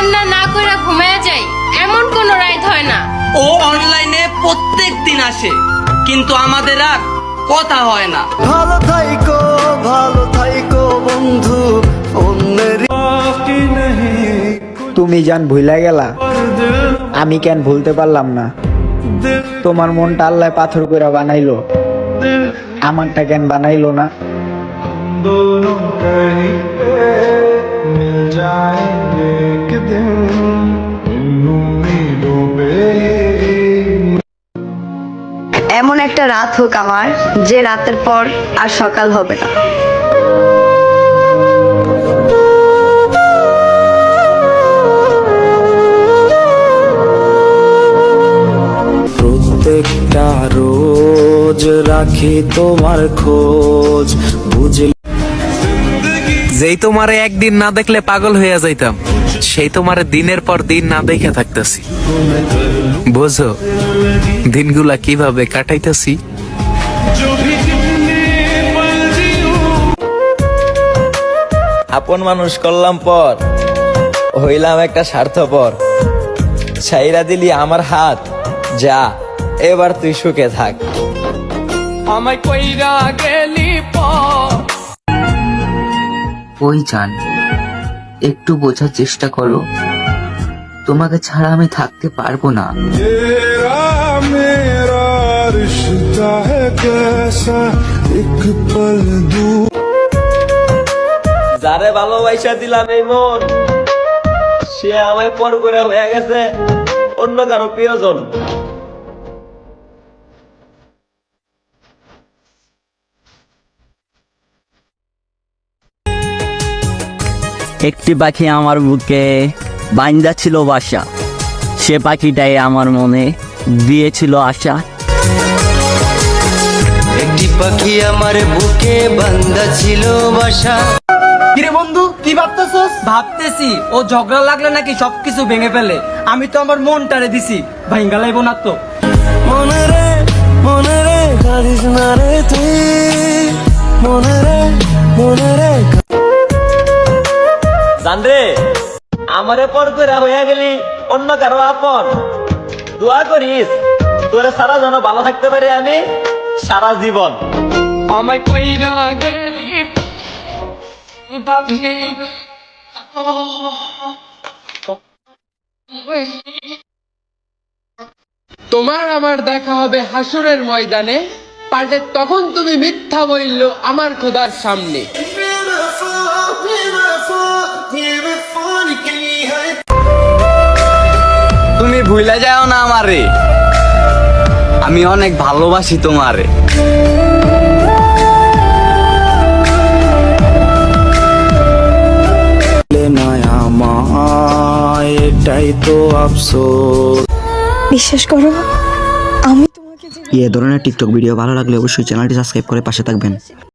কান্না না করে ঘুমায় যাই এমন কোনো রাইত হয় না। ও অনলাইনে প্রত্যেক দিন আসে কিন্তু আমাদের আর কথা হয় না। ভালো থাইকো ভালো থাইকো বন্ধু অন্যের তুমি জান ভুলে গেলা? আমি কেন ভুলতে পারলাম না? তোমার মনটা আল্লাহ পাথর করে বানাইলো। আমারটা কেন বানাইলো না? এমন একটা রাত হোক আমার যে রাতের পর আর সকাল হবে না। প্রত্যেকটা রোজ রাখি তোমার খোঁজ বুঝলি? যেই তোমারে একদিন না দেখলে পাগল হইয়া যাইতাম। সেই তোমারে দিনের পর দিন না দেখে থাকতেছি। বোঝো দিনগুলা কীভাবে কাটাইতেছি? আপন মানুষ করলাম পর হইলাম একটা স্বার্থপর। ছাইরা দিলি আমার হাত যা এবার তুই সুখে থাক। আমায় কইরা গেলি পর। ওই জান একটু বোঝার চেষ্টা করো। তোমাকে ছাড়া আমি থাকতে পারব না। যারে ভালোবাসা দিলাম এই মন সে আমায় পর করে হয়ে গেছে অন্য কারও প্রিয়জন। একটি পাখি আমার বুকে বাইন্দা ছিল বাসা। সে পাখিটাই আমার মনে দিয়েছিল আশা। একটি পাখি আমার বুকে বান্দা ছিল বাসা। কিরে বন্ধু কি ভাবতেছস? ভাবতেছি ও ঝগড়া লাগলে নাকি সবকিছু ভেঙে ফেলে। আমি তো আমার মনটারে দিছি ভাইঙ্গা লাইব না তো। মনে রে মনে রে কাঁদিস না রে তুই। মনে রে মনে রে জানরে আমারে পর করে হয়ে গেলি অন্য কারও আপন। দোয়া করিস তোরে সারা যেন ভালো থাকতে পারি আমি সারা জীবন। আমায় কইরা গেলি তোমার আমার দেখা হবে হাসুরের ময়দানে পাল্টে তখন তুমি মিথ্যা বলল আমার খোদার সামনে। তুমি ভুলে যাও না আমারে। আমি অনেক ভালোবাসি তোমারে। নয় এটাই তো আফসোস। বিশ্বাস করো আমি এ ধরনের টিকটক ভিডিও ভালো লাগলে অবশ্যই চ্যানেলটি সাবস্ক্রাইব করে পাশে থাকবেন।